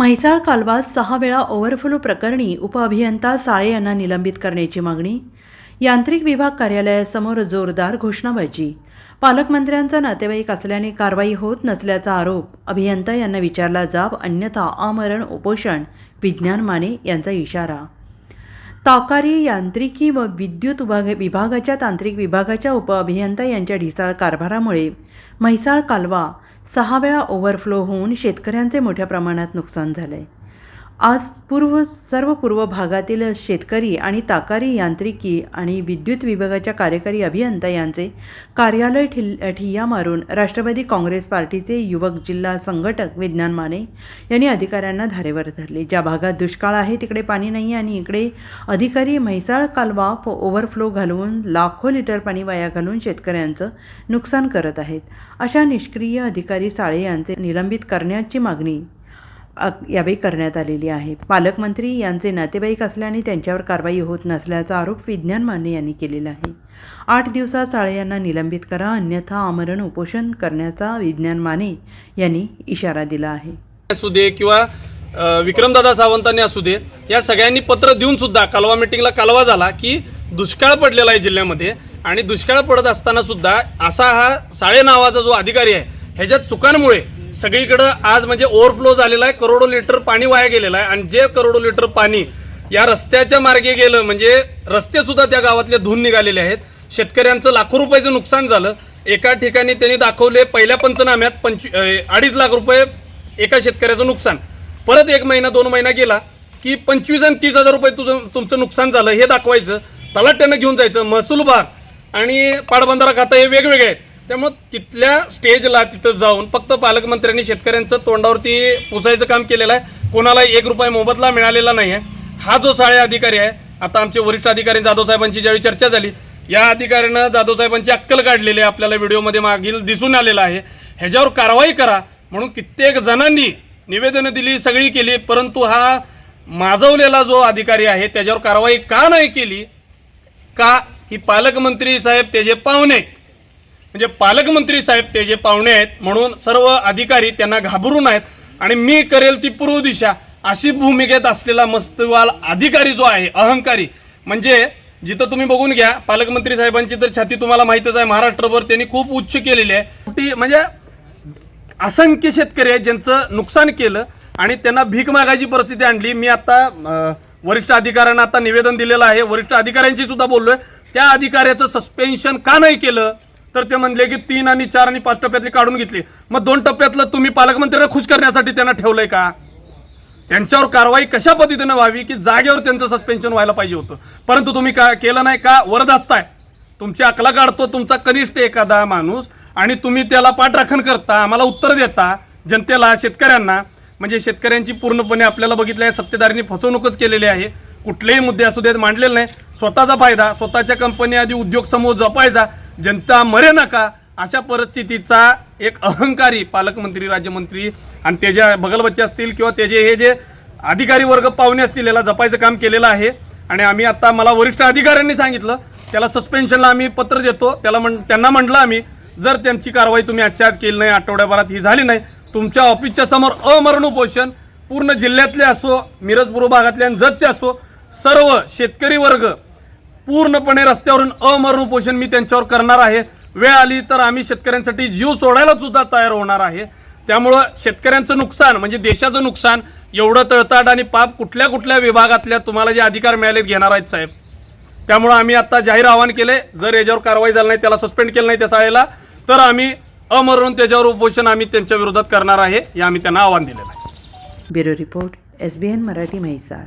म्हैसाळ कालवात सहा वेळा ओव्हरफ्लो प्रकरणी उपअभियंता साळे यांना निलंबित करण्याची मागणी. यांत्रिक विभाग कार्यालयासमोर जोरदार घोषणाबाजी. पालकमंत्र्यांचा नातेवाईक असल्याने कारवाई होत नसल्याचा आरोप अभियंता यांना विचारला जाब अन्यथा आमरण उपोषण विज्ञान माने यांचा इशारा. ताकारी यांत्रिकी व विद्युत विभाग विभागाच्या तांत्रिक विभागाच्या उपअभियंता यांच्या ढिसाळ कारभारामुळे म्हैसाळ कालवा सहा वेळा ओव्हरफ्लो होऊन शेतकऱ्यांचे मोठ्या प्रमाणात नुकसान झाले आज पूर्व सर्व पूर्व भागातील शेतकरी आणि ताकारी यांत्रिकी आणि विद्युत विभागाच्या कार्यकारी अभियंता यांचे कार्यालय ठिल ठिय्या मारून राष्ट्रवादी काँग्रेस पार्टीचे युवक जिल्हा संघटक विज्ञान माने यांनी अधिकाऱ्यांना धारेवर धरले. ज्या भागात दुष्काळ आहे तिकडे पाणी नाही आणि इकडे अधिकारी म्हैसाळ कालवा फ- ओव्हरफ्लो घालवून लाखो लिटर पाणी वाया घालून शेतकऱ्यांचं नुकसान करत आहेत. अशा निष्क्रिय अधिकारी साळे यांचे निलंबित करण्याची मागणी यावेळी करण्यात आलेली आहे. पालकमंत्री यांचे नातेवाईक असल्याने त्यांच्यावर कारवाई होत नसल्याचा आरोप विज्ञान माने यांनी केलेला आहे. आठ दिवसात साळे यांना निलंबित करा अन्यथा आमरण उपोषण करण्याचा विज्ञान माने यांनी इशारा दिला आहे. असू दे किंवा विक्रमदादा सावंतांनी असू दे या सगळ्यांनी पत्र देऊन सुद्धा कालवा मिटिंगला कालवा झाला की दुष्काळ पडलेला आहे जिल्ह्यामध्ये आणि दुष्काळ पडत असताना सुद्धा असा हा साळे नावाचा जो अधिकारी आहे ह्याच्या चुकांमुळे सगळीकडं आज म्हणजे ओव्हरफ्लो झालेला आहे. करोडो लिटर पाणी वाया गेलेलं आहे. आणि जे करोडो लिटर पाणी या रस्त्याच्या मार्गे गेलं म्हणजे रस्ते सुद्धा त्या गावातले धुवून निघालेले आहेत. शेतकऱ्यांचं लाखो रुपयाचं नुकसान झालं. एका ठिकाणी त्यांनी दाखवले पहिल्या पंचनाम्यात पंचवी अडीच लाख रुपये एका शेतकऱ्याचं नुकसान. परत एक महिना दोन महिना गेला की पंचवीस आणि तीस हजार रुपये तुझं तुमचं नुकसान झालं हे दाखवायचं. तलाट्यानं घेऊन जायचं. महसूल भाग आणि पाटबंधारा खातं हे वेगवेगळे आहेत. त्यामुळं तिथल्या स्टेजला तिथं जाऊन फक्त पालकमंत्र्यांनी शेतकऱ्यांचं तोंडावरती पुसायचं काम केलेलं आहे. कोणाला एक रुपये मोबदला मिळालेला नाही आहे हा जो साळे अधिकारी आहे आता आमचे वरिष्ठ अधिकारी जाधव साहेबांची ज्यावेळी चर्चा झाली या अधिकाऱ्यानं जाधव साहेबांची अक्कल काढलेली आहे आपल्याला व्हिडिओमध्ये मागील दिसून आलेला आहे. ह्याच्यावर कारवाई करा म्हणून कित्येक जणांनी निवेदनं दिली सगळी केली परंतु हा माजवलेला जो अधिकारी आहे त्याच्यावर कारवाई का नाही केली? का की पालकमंत्री साहेब त्याचे पाहुणे म्हणजे पालकमंत्री साहेब ते जे पाहुणे आहेत म्हणून सर्व अधिकारी त्यांना घाबरून आहेत. आणि मी करेल ती पूर्व दिशा अशी भूमिकेत असलेला मस्तवाल अधिकारी जो आहे अहंकारी. म्हणजे जिथं तुम्ही बघून घ्या पालकमंत्री साहेबांची तर छाती तुम्हाला माहितच आहे महाराष्ट्रभर त्यांनी खूप उच्च केलेली आहे. म्हणजे असंख्य शेतकरी आहेत ज्यांचं नुकसान केलं आणि त्यांना भीक मागायची परिस्थिती आणली. मी आता वरिष्ठ अधिकाऱ्यांना आता निवेदन दिलेलं आहे. वरिष्ठ अधिकाऱ्यांशी सुद्धा बोललोय. त्या अधिकाऱ्याचं सस्पेन्शन का नाही केलं? तर ते म्हणले की तीन आणि चार आणि पाच टप्प्यातली काढून घेतली. मग दोन टप्प्यातलं तुम्ही पालकमंत्र्यांना खुश करण्यासाठी त्यांना ठेवलंय का? त्यांच्यावर कारवाई कशा पद्धतीनं व्हावी की जागेवर त्यांचं सस्पेन्शन व्हायला पाहिजे होतं? परंतु तुम्ही का केलं नाही का? वरद असताय. तुमची अकला काढतो तुमचा कनिष्ठ एखादा माणूस आणि तुम्ही त्याला पाठराखण करता आम्हाला उत्तर देता जनतेला शेतकऱ्यांना. म्हणजे शेतकऱ्यांची पूर्णपणे आपल्याला बघितलं आहे सत्तेदारांनी फसवणूकच केलेली आहे. कुठलेही मुद्दे असू देत मांडलेले नाही. स्वतःचा फायदा स्वतःच्या कंपनी आधी उद्योग समूह जपायचा जनता मरे नका अशा परिस्थितीचा एक अहंकारी पालकमंत्री राज्यमंत्री आणि त्याच्या बगलबच्चे असतील किंवा त्याचे हे जे अधिकारी वर्ग पाहुणे असतील याला जपायचं काम केलेलं आहे. आणि आम्ही आता मला वरिष्ठ अधिकाऱ्यांनी सांगितलं त्याला सस्पेन्शनला आम्ही पत्र देतो. त्याला म्हण त्यांना म्हटलं आम्ही जर त्यांची कारवाई तुम्ही आजच्या आज केली नाही आठवड्याभरात ही झाली नाही तुमच्या ऑफिसच्या समोर अमरण उपोषण पूर्ण जिल्ह्यातले असो मिरजपूर भागातल्या भागातले आणि जतचे असो सर्व शेतकरी वर्ग पूर्णपणे रस्त्यावरून अमरण उपोषण मी त्यांच्यावर करणार आहे. वेळ आली तर आम्ही शेतकऱ्यांसाठी जीव सोडायला सुद्धा तयार होणार आहे. त्यामुळं शेतकऱ्यांचं नुकसान म्हणजे देशाचं नुकसान एवढं तळताट आणि पाप कुठल्या कुठल्या विभागातल्या तुम्हाला जे अधिकार मिळालेत घेणार आहेत साहेब. त्यामुळं आम्ही आता जाहीर आवाहन केले जर याच्यावर कारवाई झाली नाही त्याला सस्पेंड केलं नाही त्या शाळेला तर आम्ही अमरून त्याच्यावर उपोषण आम्ही त्यांच्या विरोधात करणार आहे हे आम्ही त्यांना आव्हान दिलेलं आहे. Bureau report S B N Marathi Mhaisal.